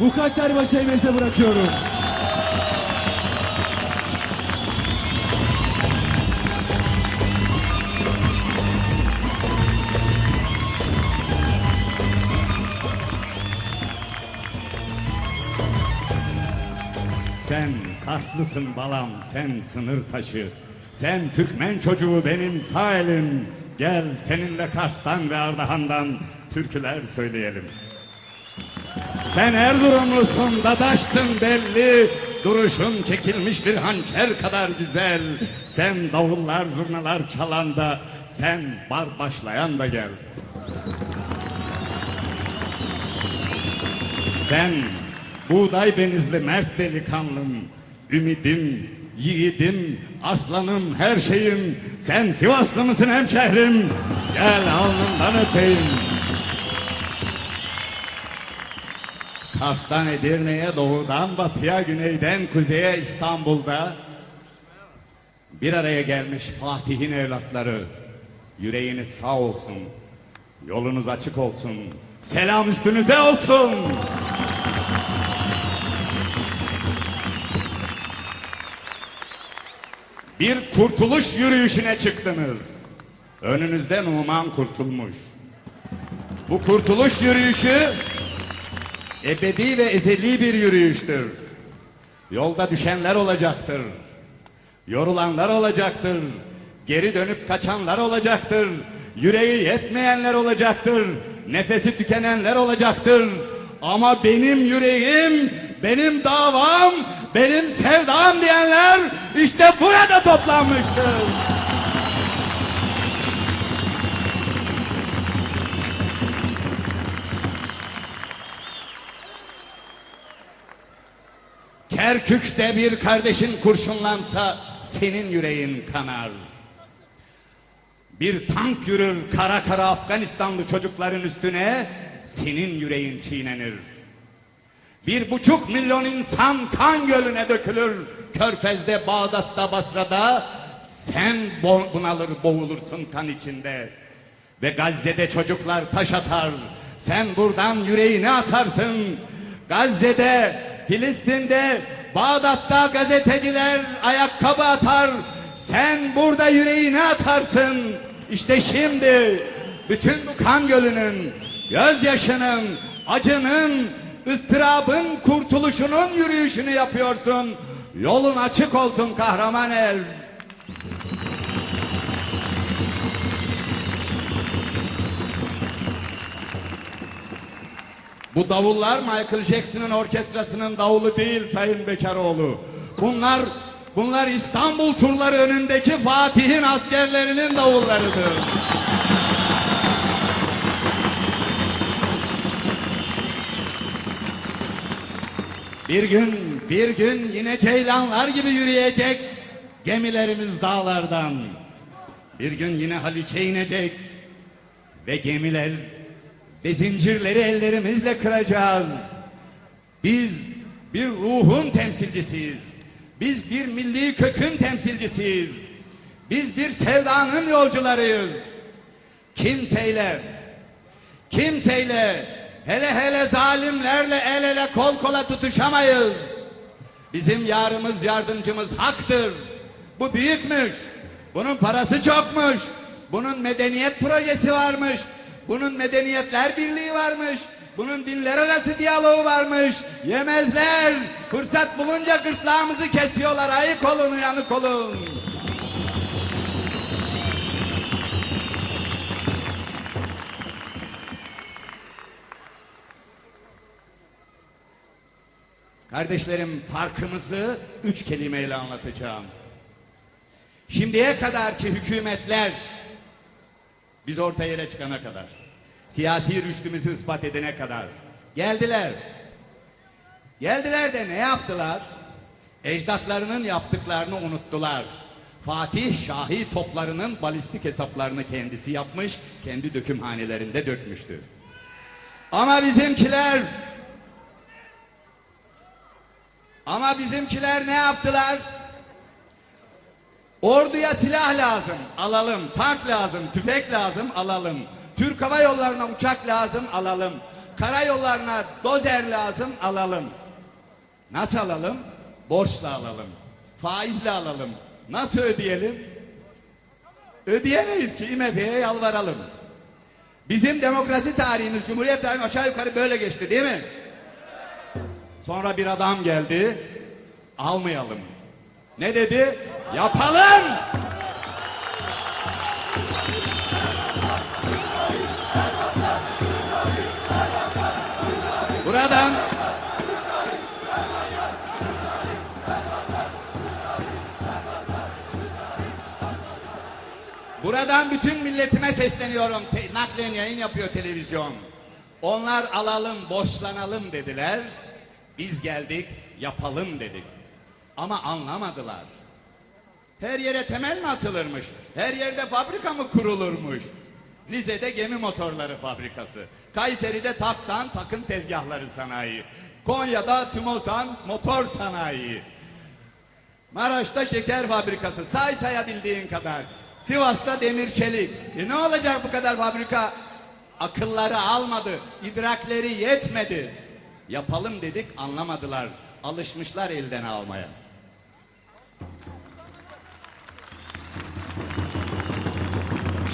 Mukadder Paşa'yı meze bırakıyorum. Sen Karslısın balam, sen sınır taşı. Sen Türkmen çocuğu benim sağ elim. Gel seninle Kars'tan ve Ardahan'dan türküler söyleyelim. Sen Erzurumlusun, dadaştın belli. Duruşun çekilmiş bir hançer kadar güzel. Sen davullar, zurnalar çalan da, sen bar başlayan da gel. Sen buğday benizli mert delikanlım, ümidim, yiğidim, aslanım, her şeyim. Sen Sivaslı mısın hemşehrim? Gel alnından öpeyim. Kars'tan Edirne'ye, doğudan batıya, güneyden kuzeye İstanbul'da bir araya gelmiş Fatih'in evlatları. Yüreğiniz sağ olsun, yolunuz açık olsun, selam üstünüze olsun. Bir kurtuluş yürüyüşüne çıktınız. Önünüzde Numan kurtulmuş. Bu kurtuluş yürüyüşü ebedi ve ezeli bir yürüyüştür. Yolda düşenler olacaktır. Yorulanlar olacaktır. Geri dönüp kaçanlar olacaktır. Yüreği yetmeyenler olacaktır. Nefesi tükenenler olacaktır. Ama benim yüreğim, benim davam, benim sevdam diyenler işte burada toplanmıştır. Kerkük'te bir kardeşin kurşunlansa senin yüreğin kanar. Bir tank yürür kara kara Afganistanlı çocukların üstüne senin yüreğin çiğnenir. Bir buçuk milyon insan kan gölüne dökülür. Körfez'de, Bağdat'ta, Basra'da sen bunalır boğulursun kan içinde. Ve Gazze'de çocuklar taş atar. Sen buradan yüreğini atarsın. Gazze'de, Filistin'de, Bağdat'ta gazeteciler ayakkabı atar. Sen burada yüreğini atarsın. İşte şimdi bütün bu kan gölünün, gözyaşının, acının, ıstırabın kurtuluşunun yürüyüşünü yapıyorsun. Yolun açık olsun kahraman er. Bu davullar Michael Jackson'ın orkestrasının davulu değil Sayın Bekaroğlu. Bunlar bunlar İstanbul turları önündeki Fatih'in askerlerinin davullarıdır. Bir gün, bir gün yine ceylanlar gibi yürüyecek gemilerimiz dağlardan. Bir gün yine Haliç'e inecek ve gemiler ve zincirleri ellerimizle kıracağız. Biz bir ruhun temsilcisiyiz. Biz bir milli kökün temsilcisiyiz. Biz bir sevdanın yolcularıyız. Kimseyle, kimseyle, hele hele zalimlerle el ele kol kola tutuşamayız. Bizim yarımız yardımcımız haktır. Bu büyükmüş. Bunun parası çokmuş. Bunun medeniyet projesi varmış. Bunun medeniyetler birliği varmış. Bunun dinler arası diyaloğu varmış. Yemezler. Fırsat bulunca gırtlağımızı kesiyorlar. Ayık olun uyanık olun. Kardeşlerim farkımızı üç kelimeyle anlatacağım. Şimdiye kadarki hükümetler biz orta yere çıkana kadar, siyasi rüştümüzü ispat edene kadar geldiler. Geldiler de ne yaptılar? Ecdatlarının yaptıklarını unuttular. Fatih Şahi toplarının balistik hesaplarını kendisi yapmış, kendi dökümhanelerinde dökmüştü. Ama bizimkiler ama bizimkiler ne yaptılar? Orduya silah lazım, alalım. Tank lazım, tüfek lazım, alalım. Türk Hava Yolları'na uçak lazım, alalım. Karayollarına dozer lazım alalım. Nasıl alalım? Borçla alalım. Faizle alalım. Nasıl ödeyelim? Ödeyemeyiz ki İMF'ye yalvaralım. Bizim demokrasi tarihimiz, Cumhuriyet tarihimiz aşağı yukarı böyle geçti değil mi? Sonra bir adam geldi. Almayalım. Ne dedi? Yapalım. Buradan Buradan bütün milletime sesleniyorum. Te- naklen yayın yapıyor televizyon. Onlar alalım, borçlanalım dediler. Biz geldik, yapalım dedik. Ama anlamadılar. Her yere temel mi atılırmış? Her yerde fabrika mı kurulurmuş? Rize'de gemi motorları fabrikası. Kayseri'de Taksan takım tezgahları sanayi. Konya'da Tümosan motor sanayi. Maraş'ta şeker fabrikası. Say sayabildiğin kadar. Sivas'ta demir çelik. E ne olacak bu kadar fabrika? Akılları almadı. idrakleri yetmedi. Yapalım dedik anlamadılar. Alışmışlar elden almaya.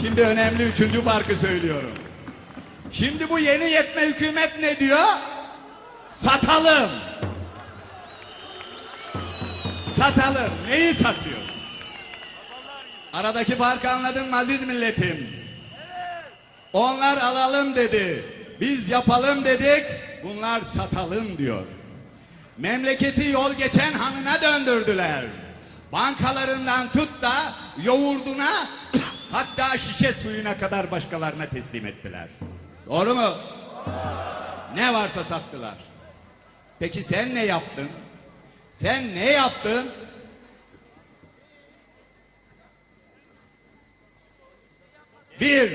Şimdi önemli üçüncü farkı söylüyorum. Şimdi bu yeni yetme hükümet ne diyor? Satalım. Satalım. Neyi satıyor? Aradaki farkı anladın mı aziz milletim? Onlar alalım dedi. Biz yapalım dedik. Bunlar satalım diyor. Memleketi yol geçen hanına döndürdüler. Bankalarından tut da yoğurduna hatta şişe suyuna kadar başkalarına teslim ettiler. Doğru mu? Ne varsa sattılar. Peki sen ne yaptın? Sen ne yaptın? Bir,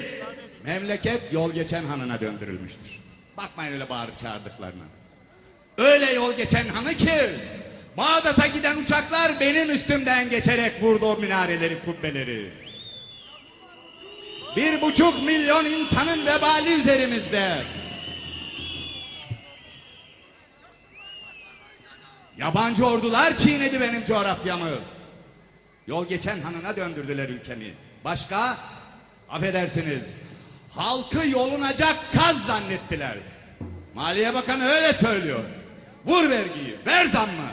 memleket yol geçen hanına döndürülmüştür. Bakmayın öyle bağırıp çağırdıklarına. Öyle yol geçen hanı ki Bağdat'a giden uçaklar benim üstümden geçerek vurdu o minareleri, kubbeleri. Bir buçuk milyon insanın vebali üzerimizde. Yabancı ordular çiğnedi benim coğrafyamı. Yol geçen hanına döndürdüler ülkemi. Başka? Affedersiniz. Halkı yolunacak kaz zannettiler. Maliye Bakanı öyle söylüyor. Vur vergiyi, ver zammı.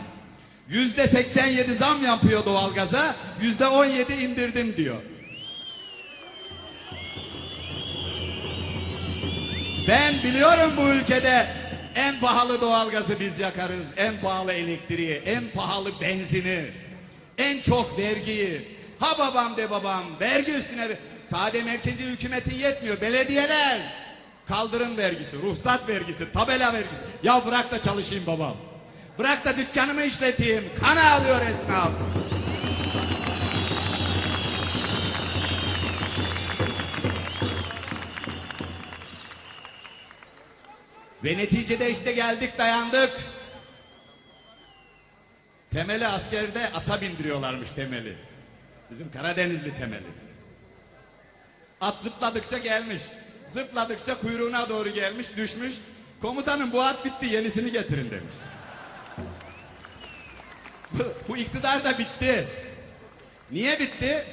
Yüzde 87 zam yapıyor doğalgaza, yüzde 17 indirdim diyor. Ben biliyorum bu ülkede en pahalı doğalgazı biz yakarız, en pahalı elektriği, en pahalı benzini, en çok vergiyi. Ha babam de babam, vergi üstüne Sade merkezi hükümetin yetmiyor, belediyeler. Kaldırım vergisi, ruhsat vergisi, tabela vergisi. Ya bırak da çalışayım babam. Bırak da dükkanımı işleteyim. Kana alıyor esnaf. Ve neticede işte geldik dayandık. Temeli askerde ata bindiriyorlarmış temeli. Bizim Karadenizli temeli. At zıpladıkça gelmiş. Zıpladıkça kuyruğuna doğru gelmiş, düşmüş. Komutanım bu at bitti, yenisini getirin demiş. Bu, bu iktidar da bitti. Niye bitti?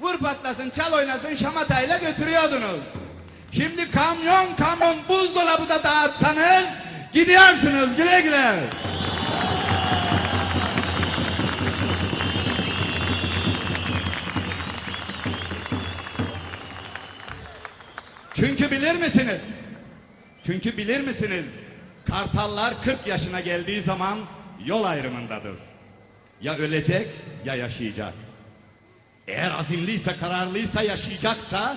Vur patlasın, çal oynasın, şamatayla götürüyordunuz. Şimdi kamyon kamyon buzdolabı da dağıtsanız gidiyorsunuz güle güle. Çünkü bilir misiniz? Çünkü bilir misiniz? Kartallar 40 yaşına geldiği zaman yol ayrımındadır. Ya ölecek ya yaşayacak. Eğer azimliyse, kararlıysa, yaşayacaksa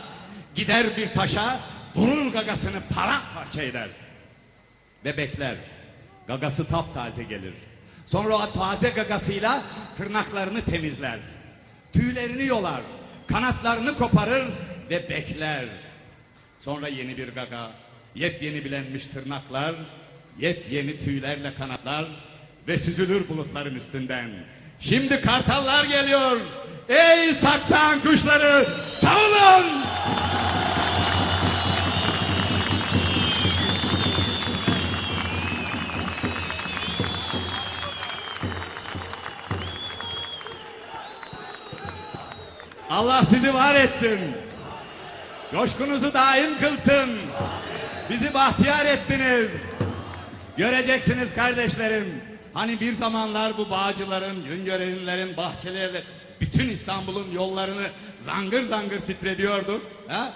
gider bir taşa durur gagasını paramparça eder. Ve bekler. Gagası taptaze gelir. Sonra o taze gagasıyla tırnaklarını temizler. Tüylerini yolar. Kanatlarını koparır ve bekler. Sonra yeni bir gaga, yepyeni bilenmiş tırnaklar, yepyeni tüylerle kanatlar ve süzülür bulutların üstünden. Şimdi kartallar geliyor. Ey saksan kuşları savunun! Allah sizi var etsin. Coşkunuzu daim kılsın. Bizi bahtiyar ettiniz. Göreceksiniz kardeşlerim. Hani bir zamanlar bu bağcıların, güngörenlerin, bahçeleri, bütün İstanbul'un yollarını zangır zangır titrediyordu. Ha?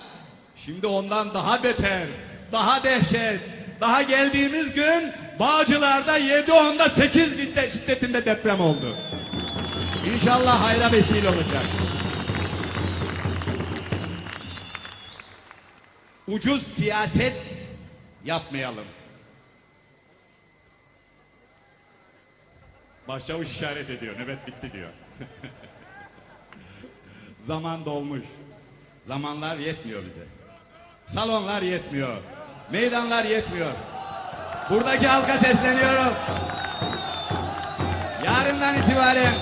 Şimdi ondan daha beter, daha dehşet, daha geldiğimiz gün Bağcılar'da 7.10'da 8 şiddet- şiddetinde deprem oldu. İnşallah hayra vesile olacak. Ucuz siyaset yapmayalım. Başçavuş işaret ediyor. Nöbet bitti diyor. Zaman dolmuş. Zamanlar yetmiyor bize. Salonlar yetmiyor. Meydanlar yetmiyor. Buradaki halka sesleniyorum. Yarından itibaren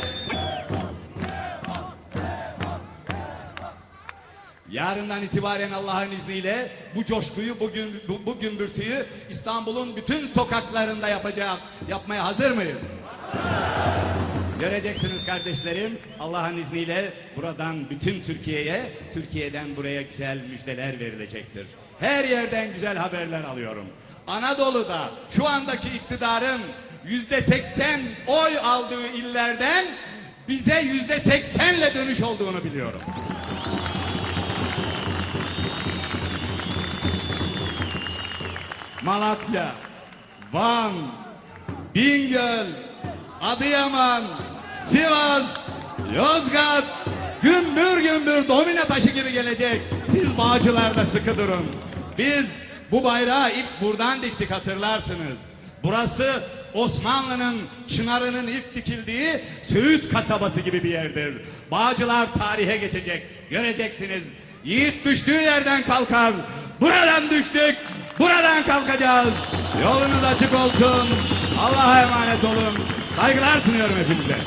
Yarından itibaren Allah'ın izniyle bu coşkuyu bugün bu, bu gümbürtüyü İstanbul'un bütün sokaklarında yapacağım. Yapmaya hazır mıyız? Göreceksiniz kardeşlerim Allah'ın izniyle buradan bütün Türkiye'ye, Türkiye'den buraya güzel müjdeler verilecektir. Her yerden güzel haberler alıyorum. Anadolu'da şu andaki iktidarın yüzde seksen oy aldığı illerden bize yüzde seksenle dönüş olduğunu biliyorum. Malatya, Van, Bingöl, Adıyaman, Sivas, Yozgat, gümbür gümbür domine taşı gibi gelecek. Siz bağcılarda sıkı durun. Biz bu bayrağı ilk buradan diktik hatırlarsınız. Burası Osmanlı'nın çınarının ilk dikildiği Söğüt kasabası gibi bir yerdir. Bağcılar tarihe geçecek. Göreceksiniz. Yiğit düştüğü yerden kalkar. Buradan düştük. Buradan kalkacağız. Yolunuz açık olsun. Allah'a emanet olun. Saygılar sunuyorum hepinize.